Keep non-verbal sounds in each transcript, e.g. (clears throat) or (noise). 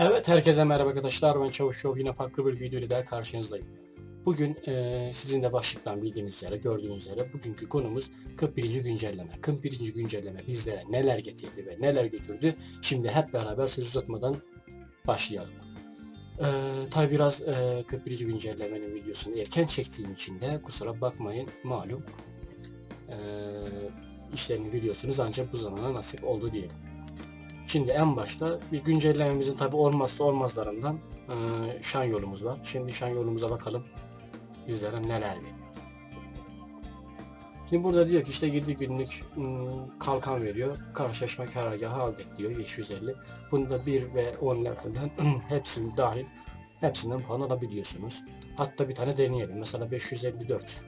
Evet herkese merhaba arkadaşlar ben Çavuş Show yine farklı bir video ile daha karşınızdayım. Bugün eee, sizin de başlıktan bildiğiniz üzere gördüğünüz üzere bugünkü konumuz 41. güncelleme. 41. güncelleme bizlere neler getirdi ve neler götürdü. Şimdi hep beraber söz uzatmadan başlayalım. Eee tabi biraz eee 41. güncellemenin videosunu erken çektiğim için de kusura bakmayın malum. Eee işlerini biliyorsunuz ancak bu zamana nasip oldu diyelim. Şimdi en başta bir güncellememizin tabi olmazsa olmazlarından eee şan yolumuz var. Şimdi şan yolumuza bakalım bizlere neler veriyor. Şimdi burada diyor ki işte 7 günlük ım, kalkan veriyor. Karşılaşma karargahı aldık diyor 550. Bunda 1 ve 10 level'den (clears throat) hepsini dahil hepsinden puan alabiliyorsunuz. Hatta bir tane deneyelim. Mesela 554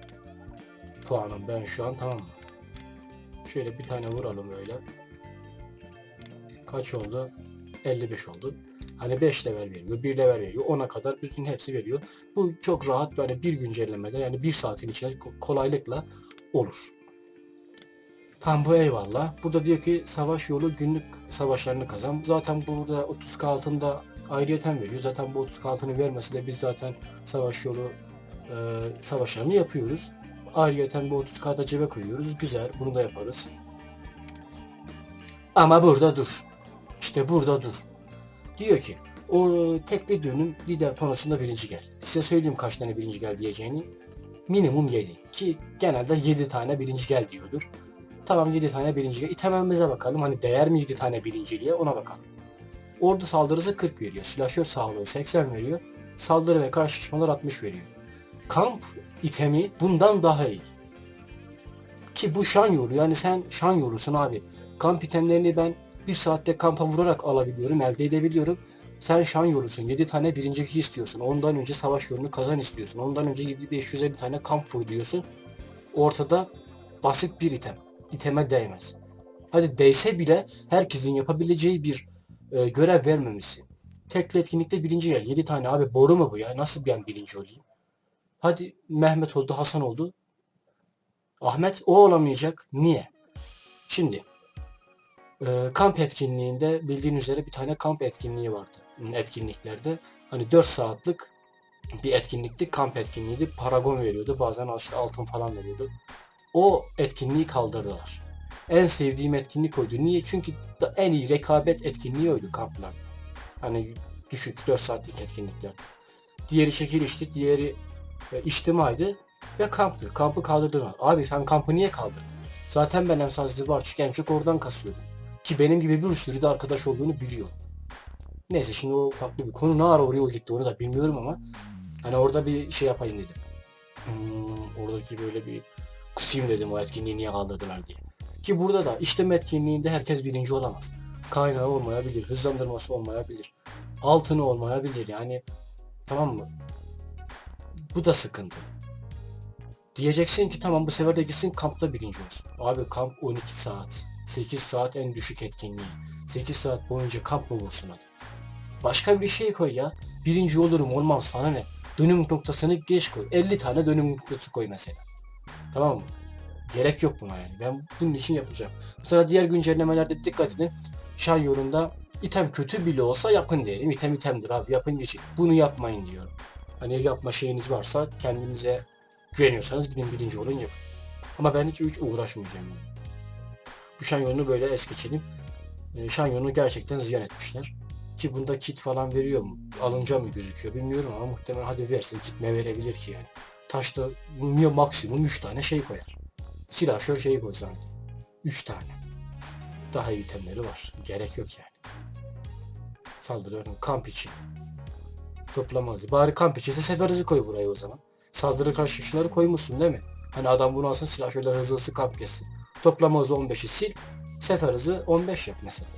puanım ben şu an tamam mı? Şöyle bir tane vuralım öyle kaç oldu? 55 oldu. Hani 5 level veriyor, 1 level veriyor, 10'a kadar bütün hepsi veriyor. Bu çok rahat böyle bir güncellemede yani bir saatin içinde ko- kolaylıkla olur. Tam bu eyvallah. Burada diyor ki savaş yolu günlük savaşlarını kazan. Zaten burada 30 altında ayrıyeten veriyor. Zaten bu 30 altını vermesi de biz zaten savaş yolu e, savaşlarını yapıyoruz. Ayrıyeten bu 30 kağıda cebe koyuyoruz. Güzel. Bunu da yaparız. Ama burada dur. İşte burada dur. Diyor ki o tekli dönüm lider panosunda birinci gel. Size söyleyeyim kaç tane birinci gel diyeceğini. Minimum 7. Ki genelde 7 tane birinci gel diyordur. Tamam 7 tane birinci gel. İtememize bakalım. Hani değer mi 7 tane birinciliğe ona bakalım. Ordu saldırısı 40 veriyor. Silahşör sağlığı 80 veriyor. Saldırı ve karşılaşmalar 60 veriyor. Kamp itemi bundan daha iyi. Ki bu şan yolu. Yani sen şan yolusun abi. Kamp itemlerini ben bir saatte kampa vurarak alabiliyorum, elde edebiliyorum. Sen şan yolusun. 7 tane birincilik istiyorsun. Ondan önce savaş yolunu kazan istiyorsun. Ondan önce 7 550 tane kamp vur diyorsun. Ortada basit bir item. İteme değmez. Hadi değse bile herkesin yapabileceği bir e, görev vermemişsin. Tekli etkinlikte birinci gel. 7 tane abi boru mu bu ya? Nasıl ben birinci olayım? Hadi Mehmet oldu, Hasan oldu. Ahmet o olamayacak. Niye? Şimdi ee, kamp etkinliğinde bildiğin üzere bir tane kamp etkinliği vardı. Hmm, Etkinliklerde hani 4 saatlik bir etkinlikti. Kamp etkinliğiydi. Paragon veriyordu. Bazen işte altın falan veriyordu. O etkinliği kaldırdılar. En sevdiğim etkinlik oydu. Niye? Çünkü en iyi rekabet etkinliği oydu kamplarda. Hani düşük 4 saatlik etkinlikler. Diğeri şekil işti, diğeri e, içtimaydı ve kamptı. Kampı kaldırdılar. Abi sen kampı niye kaldırdın? Zaten ben emsazlı var çünkü en çok oradan kasıyordum. Ki benim gibi bir sürü de arkadaş olduğunu biliyor. Neyse şimdi o farklı bir konu. Ne ara oraya o gitti onu da bilmiyorum ama hani orada bir şey yapayım dedim. Hmm, oradaki böyle bir kusayım dedim o etkinliği niye kaldırdılar diye. Ki burada da işlem etkinliğinde herkes birinci olamaz. Kaynağı olmayabilir, hızlandırması olmayabilir. Altını olmayabilir yani. Tamam mı? Bu da sıkıntı. Diyeceksin ki tamam bu sefer de gitsin kampta birinci olsun. Abi kamp 12 saat. 8 saat en düşük etkinliği. 8 saat boyunca kamp mı vursun hadi. Başka bir şey koy ya. Birinci olurum olmam sana ne? Dönüm noktasını geç koy. 50 tane dönüm noktası koy mesela. Tamam mı? Gerek yok buna yani. Ben bunun için yapacağım. Mesela diğer güncellemelerde dikkat edin. Şan yolunda item kötü bile olsa yapın derim. İtem itemdir abi yapın geçin. Bunu yapmayın diyorum. Hani yapma şeyiniz varsa kendinize güveniyorsanız gidin birinci olun yapın. Ama ben hiç, hiç uğraşmayacağım. Yani. Bu şan yolunu böyle es geçelim. E, şan yolunu gerçekten ziyan etmişler. Ki bunda kit falan veriyor mu? Alınca mı gözüküyor bilmiyorum ama muhtemelen hadi versin kit ne verebilir ki yani. Taşta bu maksimum 3 tane şey koyar. Silahşör şeyi koy sanki. 3 tane. Daha iyi itemleri var. Gerek yok yani. Saldırıyorum kamp için. Toplama hızı. Bari kamp için de sefer hızı koy buraya o zaman. Saldırı karşı şunları koymuşsun değil mi? Hani adam bunu alsın silahşörle hızlı hızlı kamp kessin. Toplama hızı 15'i sil. Sefer hızı 15 yap mesela.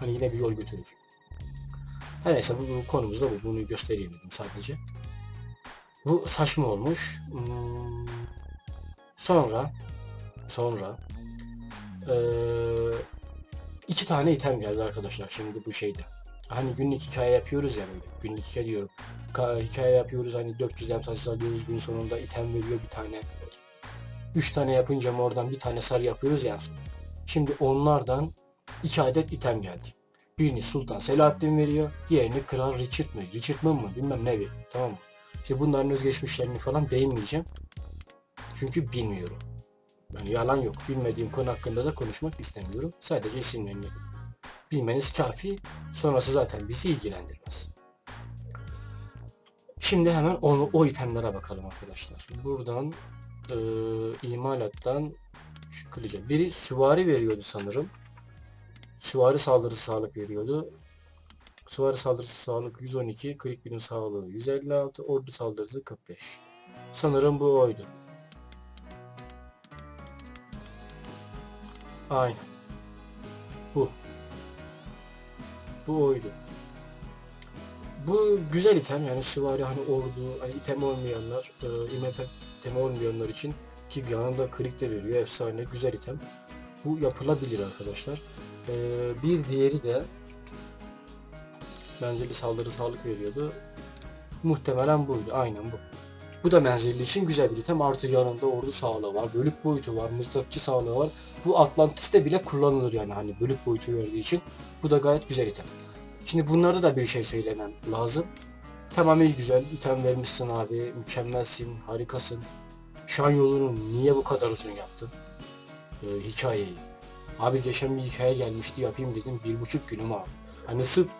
Hani yine bir yol götürür. Her neyse bu, bu konumuz da bu. Bunu göstereyim dedim sadece. Bu saçma olmuş. Hmm. Sonra sonra eee, iki tane item geldi arkadaşlar şimdi bu şeyde. Hani günlük hikaye yapıyoruz ya böyle. Günlük hikaye diyorum. Ka- hikaye yapıyoruz hani 400 emsalsiz alıyoruz gün sonunda item veriyor bir tane. 3 tane yapınca mı oradan bir tane sarı yapıyoruz ya. Şimdi onlardan 2 adet item geldi. Birini Sultan Selahaddin veriyor. Diğerini Kral Richard mı? Richardman mı? Bilmem ne veriyor. Tamam mı? İşte bunların özgeçmişlerini falan değinmeyeceğim. Çünkü bilmiyorum. Yani yalan yok. Bilmediğim konu hakkında da konuşmak istemiyorum. Sadece isimlerini bilmeniz kafi. Sonrası zaten bizi ilgilendirmez. Şimdi hemen o, o itemlere bakalım arkadaşlar. Buradan e, imalattan şu kılıca. Biri süvari veriyordu sanırım. Süvari saldırısı sağlık veriyordu. Süvari saldırısı sağlık 112, klik bilim sağlığı 156, ordu saldırısı 45. Sanırım bu oydu. Aynen. Bu. Bu oydu. Bu güzel item yani süvari hani ordu hani item olmayanlar e, IMF item olmayanlar için ki yanında klik de veriyor efsane güzel item. Bu yapılabilir arkadaşlar. E, bir diğeri de menzilli saldırı sağlık veriyordu. Muhtemelen buydu. Aynen bu. Bu da menzilli için güzel bir item. Artı yanında ordu sağlığı var. Bölük boyutu var. Mızrakçı sağlığı var. Bu Atlantis'te bile kullanılır yani hani bölük boyutu verdiği için. Bu da gayet güzel item. Şimdi bunlarda da bir şey söylemem lazım. Tamam iyi güzel item vermişsin abi. Mükemmelsin. Harikasın. Şan yolunu niye bu kadar uzun yaptın? Ee, hikayeyi. Abi geçen bir hikaye gelmişti yapayım dedim. Bir buçuk günüm abi. Hani sırf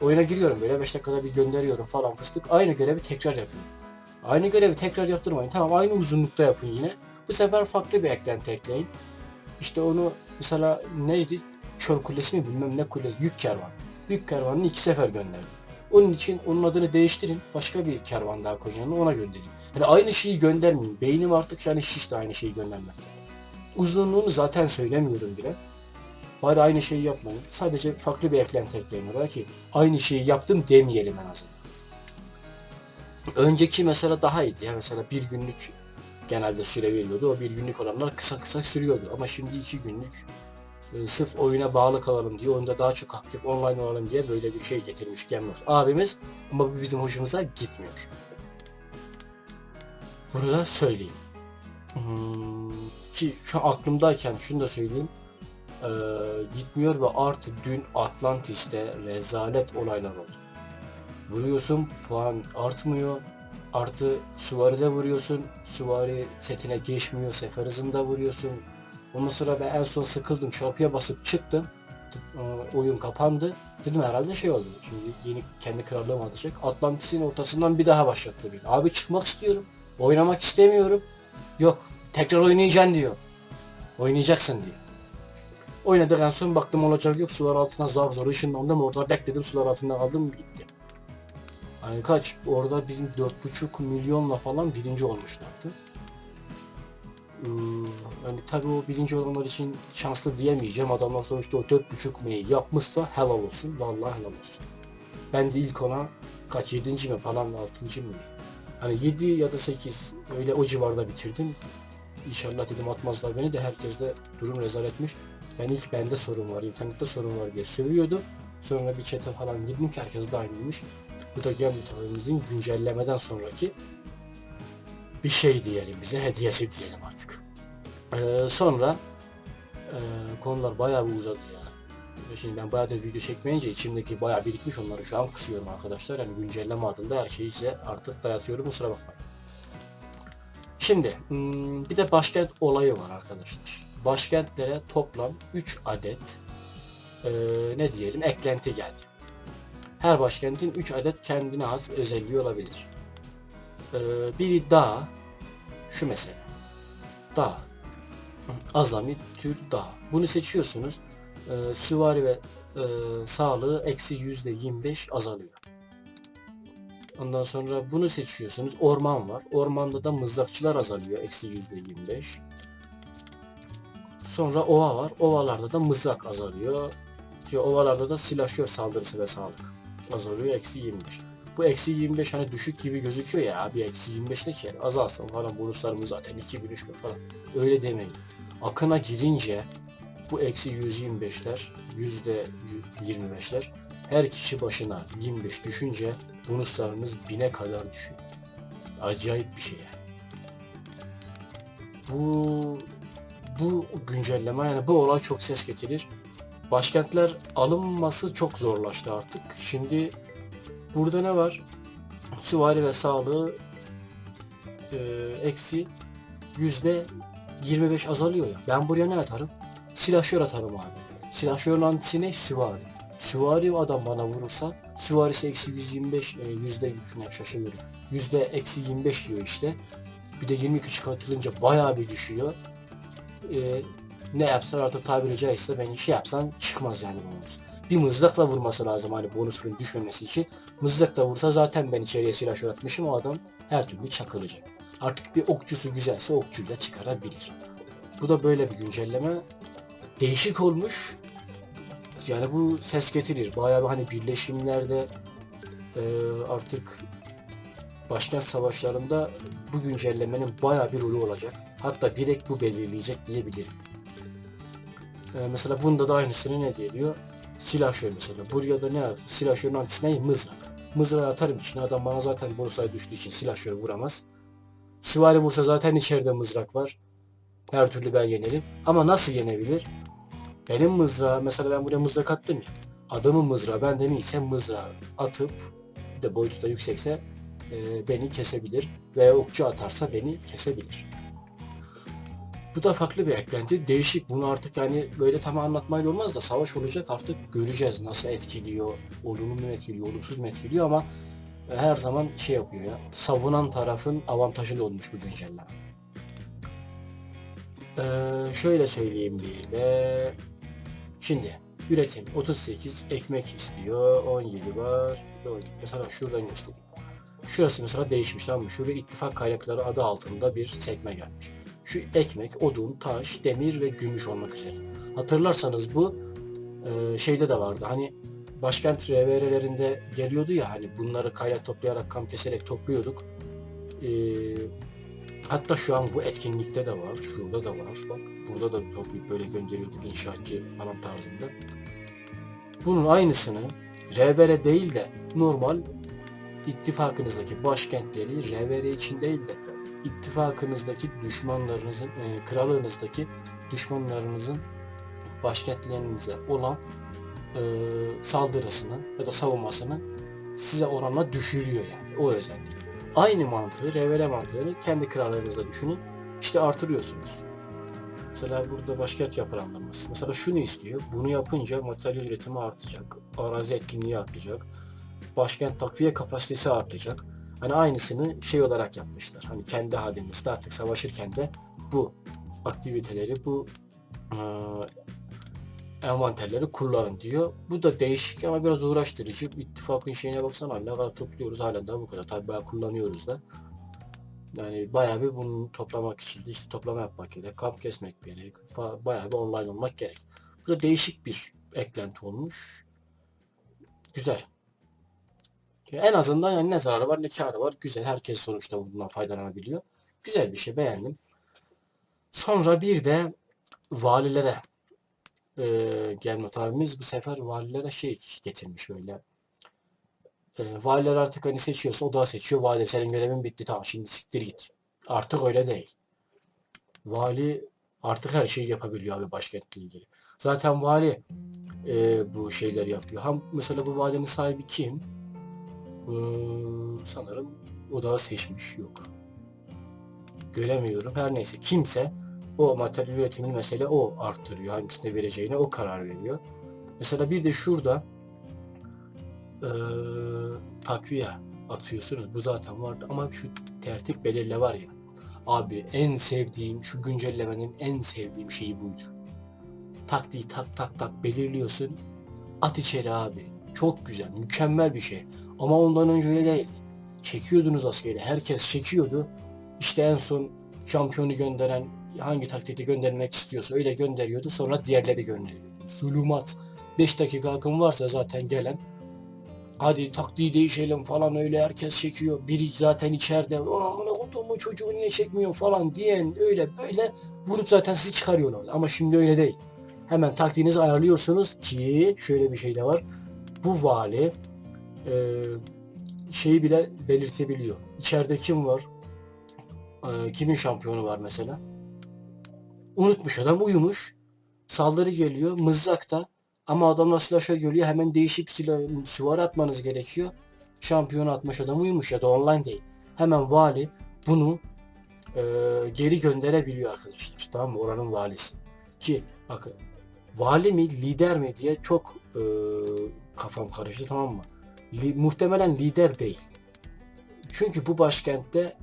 oyuna giriyorum böyle 5 dakikada bir gönderiyorum falan fıstık. Aynı görevi tekrar yapıyorum. Aynı görevi tekrar yaptırmayın. Tamam aynı uzunlukta yapın yine. Bu sefer farklı bir eklenti ekleyin. İşte onu mesela neydi? Çöl kulesi mi bilmem ne kulesi. Yük kervan. Yük kervanını iki sefer gönderdim. Onun için onun adını değiştirin. Başka bir kervan daha koyun yanına ona göndereyim. Yani aynı şeyi göndermeyin. Beynim artık yani şişti aynı şeyi göndermekten. Uzunluğunu zaten söylemiyorum bile. Bari aynı şeyi yapmayın. Sadece farklı bir eklenti ekleyin oraya ki aynı şeyi yaptım demeyelim en azından. Önceki mesela daha iyiydi ya mesela bir günlük genelde süre veriyordu. O bir günlük olanlar kısa kısa sürüyordu. Ama şimdi iki günlük e, sırf oyuna bağlı kalalım diye oyunda daha çok aktif online olalım diye böyle bir şey getirmiş Game of abimiz ama bu bizim hoşumuza gitmiyor. Bunu da söyleyeyim. Hmm, ki şu aklımdayken şunu da söyleyeyim. Ee, gitmiyor ve artı dün Atlantis'te rezalet olaylar oldu. Vuruyorsun puan artmıyor. Artı süvaride vuruyorsun. Süvari setine geçmiyor. Sefer hızında vuruyorsun. Ondan sonra ben en son sıkıldım. Çarpıya basıp çıktım. Ee, oyun kapandı. Dedim herhalde şey oldu. Şimdi yeni kendi krallığım atacak. Atlantis'in ortasından bir daha başlattı beni. Abi çıkmak istiyorum. Oynamak istemiyorum. Yok. Tekrar oynayacaksın diyor. Oynayacaksın diyor. Oynadık en son baktım olacak yok. Sular altına zar zor ışınlandım. Orada bekledim. Sular altında kaldım. Gitti. Hani kaç? Orada bizim 4,5 milyonla falan birinci olmuşlardı. Hmm, yani tabii o birinci olanlar için şanslı diyemeyeceğim. Adamlar sonuçta o 4,5 mi yapmışsa helal olsun. Vallahi helal olsun. Ben de ilk ona kaç 7. mi falan 6. mı? Hani 7 ya da 8 öyle o civarda bitirdim. İnşallah dedim atmazlar beni de herkes de durum rezaletmiş. Ben ilk bende sorun var, internette sorun var diye sövüyordu. Sonra bir chat'e falan girdim ki herkes de aynıymış. Bu da Gambit güncellemeden sonraki bir şey diyelim bize, hediyesi diyelim artık. Ee, sonra e, konular bayağı bir uzadı ya. Şimdi ben bayağı da video çekmeyince içimdeki bayağı birikmiş onları şu an kısıyorum arkadaşlar. Yani güncelleme adında her şeyi size artık dayatıyorum kusura bakmayın. Şimdi hmm, bir de başkent olayı var arkadaşlar. Başkentlere toplam 3 adet e, ne diyelim eklenti geldi. Her başkentin 3 adet kendine has özelliği olabilir. Ee, biri dağ, şu mesela. Dağ. Azami tür dağ. Bunu seçiyorsunuz. Ee, süvari ve e, sağlığı eksi yüzde 25 azalıyor. Ondan sonra bunu seçiyorsunuz. Orman var. Ormanda da mızrakçılar azalıyor. Eksi yüzde 25. Sonra ova var. Ovalarda da mızrak azalıyor. Diyor, ovalarda da silahşör saldırısı ve sağlık azalıyor. Eksi 25. Bu eksi 25 hani düşük gibi gözüküyor ya abi eksi 25 ne ki yani azalsın falan bonuslarımız zaten 2000 3000 falan öyle demeyin. Akına girince bu eksi 125'ler yüzde 25'ler her kişi başına 25 düşünce bonuslarımız 1000'e kadar düşüyor. Acayip bir şey yani. Bu bu güncelleme yani bu olay çok ses getirir. başkentler alınması çok zorlaştı artık. Şimdi burada ne var? Süvari ve sağlığı e, eksi yüzde 25 azalıyor ya. Ben buraya ne atarım? Silahşör atarım abi. Silahşörün antisi ne? Süvari. Süvari adam bana vurursa süvarisi eksi 125 e, yüzde şuna şaşırıyorum. Yüzde eksi 25 diyor işte. Bir de 20 kişi katılınca bayağı bir düşüyor. E, ne yapsan artık tabiri caizse beni şey yapsan çıkmaz yani bonus. Bir mızrakla vurması lazım hani bonusunun düşmemesi için. Mızrakla vursa zaten ben içeriye silahşör atmışım o adam her türlü çakılacak. Artık bir okçusu güzelse okçuyla çıkarabilir. Bu da böyle bir güncelleme. Değişik olmuş. Yani bu ses getirir. Bayağı bir hani birleşimlerde e, artık başkent savaşlarında bu güncellemenin bayağı bir rolü olacak. Hatta direkt bu belirleyecek diyebilirim. E, mesela bunda da aynısını ne diyor? Silahşör mesela. Buraya da ne? Silahşörün antisi ne? Mızrak. Mızrağı atarım içine. Adam bana zaten bonusay düştüğü için silahşörü vuramaz. Süvari vursa zaten içeride mızrak var. Her türlü ben yenerim. Ama nasıl yenebilir? Benim mızrağı, mesela ben buraya mızrak attım ya. Adamın mızrağı benden iyiyse mızrağı atıp de boyutu da yüksekse e, beni kesebilir. Veya okçu atarsa beni kesebilir. Bu da farklı bir eklenti. Değişik. Bunu artık yani böyle tam anlatmayla olmaz da savaş olacak artık göreceğiz. Nasıl etkiliyor, olumlu mu etkiliyor, olumsuz mu etkiliyor ama e, her zaman şey yapıyor ya. Savunan tarafın avantajlı olmuş bu güncelleme. Ee, şöyle söyleyeyim bir de. Şimdi üretim 38 ekmek istiyor. 17 var. bir de 17. Mesela şuradan göstereyim. Şurası mesela değişmiş tamam mı? Şuraya ittifak kaynakları adı altında bir sekme gelmiş. Şu ekmek, odun, taş, demir ve gümüş olmak üzere. Hatırlarsanız bu e, şeyde de vardı. Hani başkent RVR'lerinde geliyordu ya hani bunları kaynak toplayarak kam keserek topluyorduk. E, hatta şu an bu etkinlikte de var. Şurada da var. Bak burada da toplayıp böyle gönderiyorduk inşaatçı falan tarzında. Bunun aynısını RVR değil de normal ittifakınızdaki başkentleri RVR için değil de ittifakınızdaki düşmanlarınızın, e, krallığınızdaki düşmanlarınızın başkentlerinize olan e, saldırısını ya da savunmasını size oranla düşürüyor yani o özellik. Aynı mantığı, revere mantığını kendi krallığınızda düşünün. İşte artırıyorsunuz. Mesela burada başkent yapılandırması. Mesela şunu istiyor. Bunu yapınca materyal üretimi artacak. Arazi etkinliği artacak. Başkent takviye kapasitesi artacak. Hani aynısını şey olarak yapmışlar. Hani kendi halinizde artık savaşırken de bu aktiviteleri, bu eee, envanterleri kullanın diyor. Bu da değişik ama biraz uğraştırıcı. İttifakın şeyine baksana ne kadar topluyoruz hala daha bu kadar. Tabii bayağı kullanıyoruz da. Yani bayağı bir bunu toplamak için de işte toplama yapmak gerek, kamp kesmek gerek, bayağı bir online olmak gerek. Bu da değişik bir eklenti olmuş. Güzel. En azından yani ne zararı var ne kârı var. Güzel. Herkes sonuçta bundan faydalanabiliyor. Güzel bir şey beğendim. Sonra bir de valilere e, gelme tarihimiz bu sefer valilere şey getirmiş böyle. E, valiler artık hani seçiyorsa o da seçiyor. Vali senin görevin bitti tamam şimdi siktir git. Artık öyle değil. Vali artık her şeyi yapabiliyor abi başkentle ilgili. Zaten vali e, bu şeyleri yapıyor. Ham mesela bu valinin sahibi kim? Ee, sanırım o da seçmiş yok. Göremiyorum. Her neyse kimse o materyal üretimini mesela o arttırıyor. Hangisine vereceğine o karar veriyor. Mesela bir de şurada eee takviye atıyorsunuz. Bu zaten vardı ama şu tertip belirle var ya. Abi en sevdiğim şu güncellemenin en sevdiğim şeyi buydu. Taktiği tak tak tak belirliyorsun. At içeri abi. Çok güzel, mükemmel bir şey. Ama ondan önce öyle değil. Çekiyordunuz askeri. Herkes çekiyordu. İşte en son şampiyonu gönderen hangi taktikte göndermek istiyorsa öyle gönderiyordu. Sonra diğerleri gönderiyordu. Sulumat. 5 dakika akım varsa zaten gelen hadi taktiği değişelim falan öyle herkes çekiyor. Biri zaten içeride amına koduğumu çocuğu niye çekmiyor falan diyen öyle böyle vurup zaten sizi çıkarıyorlar. Ama şimdi öyle değil. Hemen taktiğinizi ayarlıyorsunuz ki şöyle bir şey de var. Bu vali e, şeyi bile belirtebiliyor. İçeride kim var? E, kimin şampiyonu var mesela? Unutmuş adam uyumuş. Saldırı geliyor. Mızrakta Ama adamlar slasher geliyor hemen değişik silah, süvari atmanız gerekiyor. Şampiyon atmış adam uyumuş ya da online değil. Hemen vali bunu e, geri gönderebiliyor arkadaşlar. Tamam mı? Oranın valisi. Ki bakın vali mi lider mi diye çok e, kafam karıştı tamam mı? Li- muhtemelen lider değil. Çünkü bu başkentte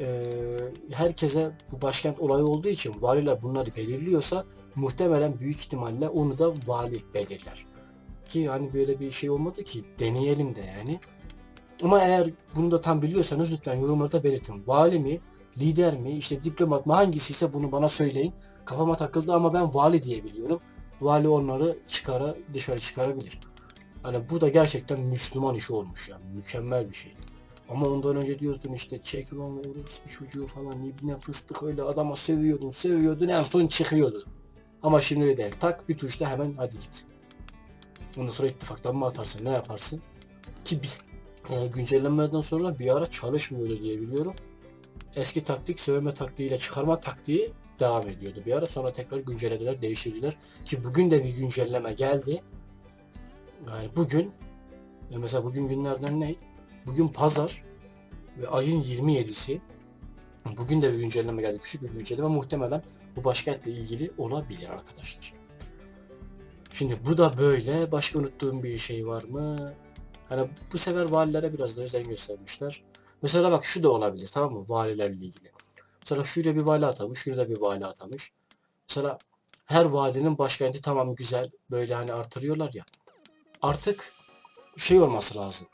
e, herkese bu başkent olayı olduğu için valiler bunları belirliyorsa muhtemelen büyük ihtimalle onu da vali belirler. Ki hani böyle bir şey olmadı ki deneyelim de yani. Ama eğer bunu da tam biliyorsanız lütfen yorumlarda belirtin. Vali mi, lider mi, işte diplomat mı hangisi ise bunu bana söyleyin. Kafama takıldı ama ben vali diye biliyorum. Vali onları çıkara dışarı çıkarabilir. Hani bu da gerçekten Müslüman işi olmuş yani. Mükemmel bir şey. Ama ondan önce diyorsun işte çek lan çocuğu falan ibne fıstık öyle adama sövüyordun sövüyordun en son çıkıyordu. Ama şimdi öyle değil. Tak bir tuşta hemen hadi git. Ondan sonra ittifaktan mı atarsın ne yaparsın? Ki bir e, güncellenmeden sonra bir ara çalışmıyordu diye biliyorum. Eski taktik sövme taktiğiyle çıkarma taktiği devam ediyordu bir ara. Sonra tekrar güncellediler, değiştirdiler. Ki bugün de bir güncelleme geldi. Yani bugün mesela bugün günlerden ne? Bugün pazar ve ayın 27'si. Bugün de bir güncelleme geldi. Küçük bir güncelleme. Muhtemelen bu başkentle ilgili olabilir arkadaşlar. Şimdi bu da böyle. Başka unuttuğum bir şey var mı? Hani bu sefer valilere biraz da özen göstermişler. Mesela bak şu da olabilir tamam mı? Valilerle ilgili. Mesela şuraya bir vali atamış, şurada bir vali atamış. Mesela her valinin başkenti tamam güzel böyle hani artırıyorlar ya. Artık şey olması lazım.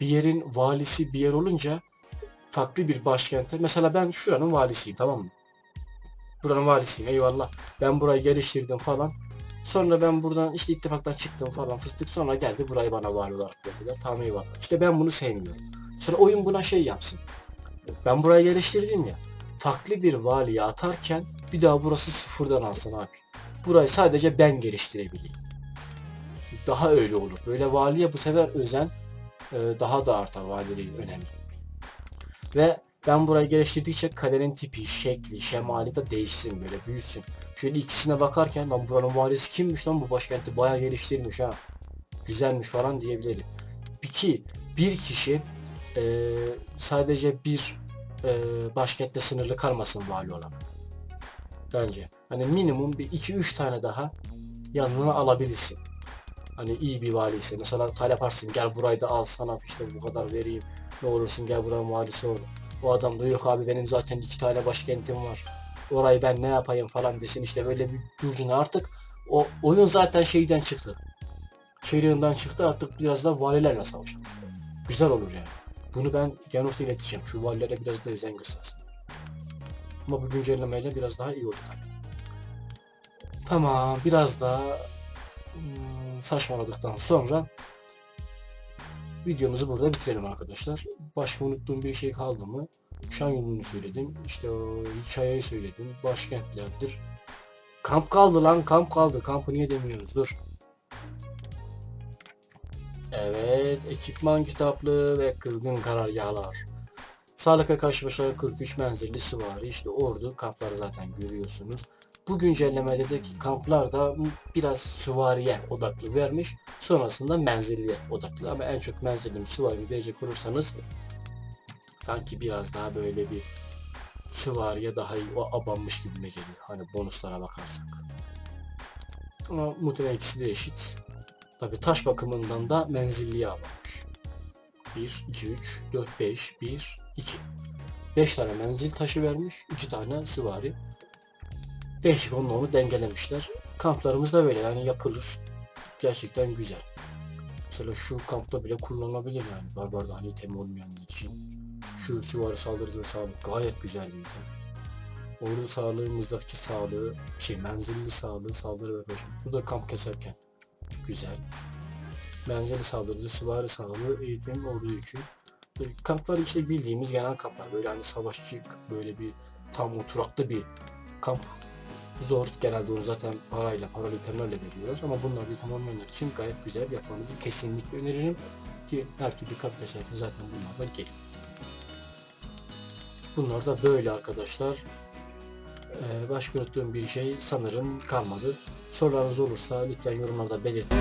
Bir yerin valisi bir yer olunca farklı bir başkente. Mesela ben şuranın valisiyim tamam mı? Buranın valisiyim eyvallah. Ben burayı geliştirdim falan. Sonra ben buradan işte ittifaktan çıktım falan fıstık sonra geldi burayı bana vali olarak verdiler. Tamam eyvallah. İşte ben bunu sevmiyorum. Sonra oyun buna şey yapsın. Ben burayı geliştirdim ya. Farklı bir valiye atarken bir daha burası sıfırdan alsın abi. Burayı sadece ben geliştirebileyim. Daha öyle olur. Böyle valiye bu sefer özen e, daha da artar valiliğin önemi. Ve ben burayı geliştirdikçe kalenin tipi, şekli, şemali de değişsin böyle büyüsün. Şöyle ikisine bakarken lan buranın valisi kimmiş lan bu başkenti bayağı geliştirmiş ha. Güzelmiş falan diyebilirim. Ki bir kişi e, sadece bir e, başkentte sınırlı kalmasın vali olarak. Bence. Hani minimum bir 2-3 tane daha yanına alabilirsin. Hani iyi bir vali ise mesela talep yaparsın gel burayı da al sana işte bu kadar vereyim ne olursun gel buranın valisi ol. O adam da yok abi benim zaten iki tane başkentim var. Orayı ben ne yapayım falan desin işte böyle bir curcuna artık o oyun zaten şeyden çıktı. Çığırından çıktı artık biraz da valilerle savaşalım. Güzel olur yani. Bunu ben Genof'ta ileteceğim. Şu valilere biraz da özen göstersin. Ama bu güncellemeyle biraz daha iyi oldu. Tamam biraz daha hmm, saçmaladıktan sonra videomuzu burada bitirelim arkadaşlar. Başka unuttuğum bir şey kaldı mı? Şan yolunu söyledim. İşte o hikayeyi söyledim. Başkentlerdir. Kamp kaldı lan kamp kaldı. Kampı niye demiyoruz? Dur. Evet, ekipman kitaplığı ve kızgın karargahlar. Sağlık'a karşı başarılı 43 menzilli süvari işte ordu kampları zaten görüyorsunuz. Bu güncellemedeki kamplar da biraz süvariye odaklı vermiş. Sonrasında menzilli odaklı ama en çok menzilli süvari verecek olursanız sanki biraz daha böyle bir süvariye daha iyi o abanmış gibime geliyor. Hani bonuslara bakarsak. Ama muhtemelen ikisi de eşit. Tabi taş bakımından da menzilliye alınmış. 1, 2, 3, 4, 5, 1, 2. 5 tane menzil taşı vermiş, 2 tane süvari. Değişik onu dengelemişler. Kamplarımız da böyle yani yapılır. Gerçekten güzel. Mesela şu kampta bile kullanılabilir yani. Barbarda hani item olmayanlar için. Şu süvari saldırı ve sağlık gayet güzel bir item. Ordu sağlığı, mızrakçı sağlığı, şey menzilli sağlığı, saldırı ve koşu. Bu da kamp keserken güzel. Menzili saldırıcı, süvari sağlığı, eğitim, ordu yükü. Kamplar işte bildiğimiz genel kamplar. Böyle hani savaşçı, böyle bir tam oturaklı bir kamp zor. Genelde onu zaten parayla, paralı itemlerle veriyorlar. Ama bunlar bir tamamlayanlar için gayet güzel yapmanızı kesinlikle öneririm. Ki her türlü kapital sayfası zaten bunlardan geliyor. Bunlar da böyle arkadaşlar. Ee, başka unuttuğum bir şey sanırım kalmadı. Sorularınız olursa lütfen yorumlarda belirtin.